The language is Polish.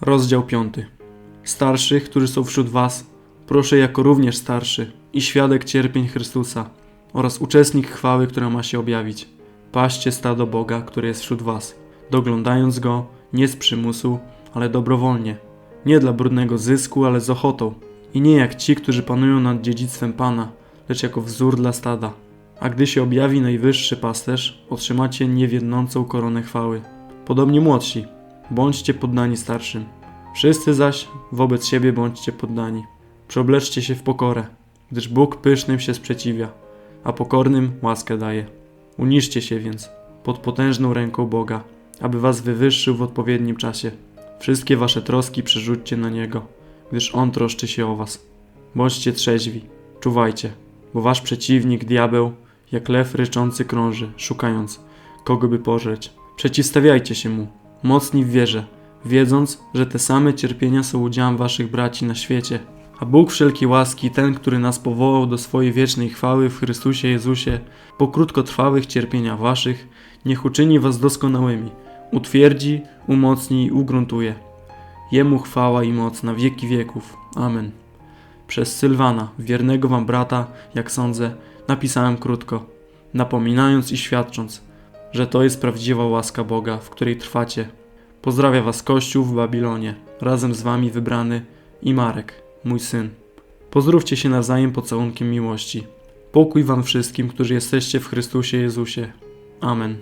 Rozdział 5. Starszych, którzy są wśród was, proszę jako również starszy i świadek cierpień Chrystusa oraz uczestnik chwały, która ma się objawić. Paście stado Boga, które jest wśród was, doglądając go nie z przymusu, ale dobrowolnie, nie dla brudnego zysku, ale z ochotą i nie jak ci, którzy panują nad dziedzictwem Pana, lecz jako wzór dla stada. A gdy się objawi najwyższy pasterz, otrzymacie niewiednącą koronę chwały. Podobnie młodsi, bądźcie poddani starszym. Wszyscy zaś wobec siebie bądźcie poddani. Przeobleczcie się w pokorę, gdyż Bóg pysznym się sprzeciwia, a pokornym łaskę daje. Uniżcie się więc pod potężną ręką Boga, aby was wywyższył w odpowiednim czasie. Wszystkie wasze troski przerzućcie na Niego, gdyż On troszczy się o was. Bądźcie trzeźwi, czuwajcie, bo wasz przeciwnik, diabeł, jak lew ryczący krąży, szukając, kogo by pożreć. Przeciwstawiajcie się mu, mocni w wierze, wiedząc, że te same cierpienia są udziałem waszych braci na świecie. A Bóg wszelkiej łaski, ten, który nas powołał do swojej wiecznej chwały w Chrystusie Jezusie, po krótkotrwałych cierpieniach waszych, niech uczyni was doskonałymi, utwierdzi, umocni i ugruntuje. Jemu chwała i moc na wieki wieków. Amen. Przez Sylwana, wiernego wam brata, jak sądzę, napisałem krótko, napominając i świadcząc, że to jest prawdziwa łaska Boga, w której trwacie. Pozdrawia was Kościół w Babilonie, razem z wami wybrany i Marek, mój syn. Pozdrówcie się nawzajem pocałunkiem miłości. Pokój wam wszystkim, którzy jesteście w Chrystusie Jezusie. Amen.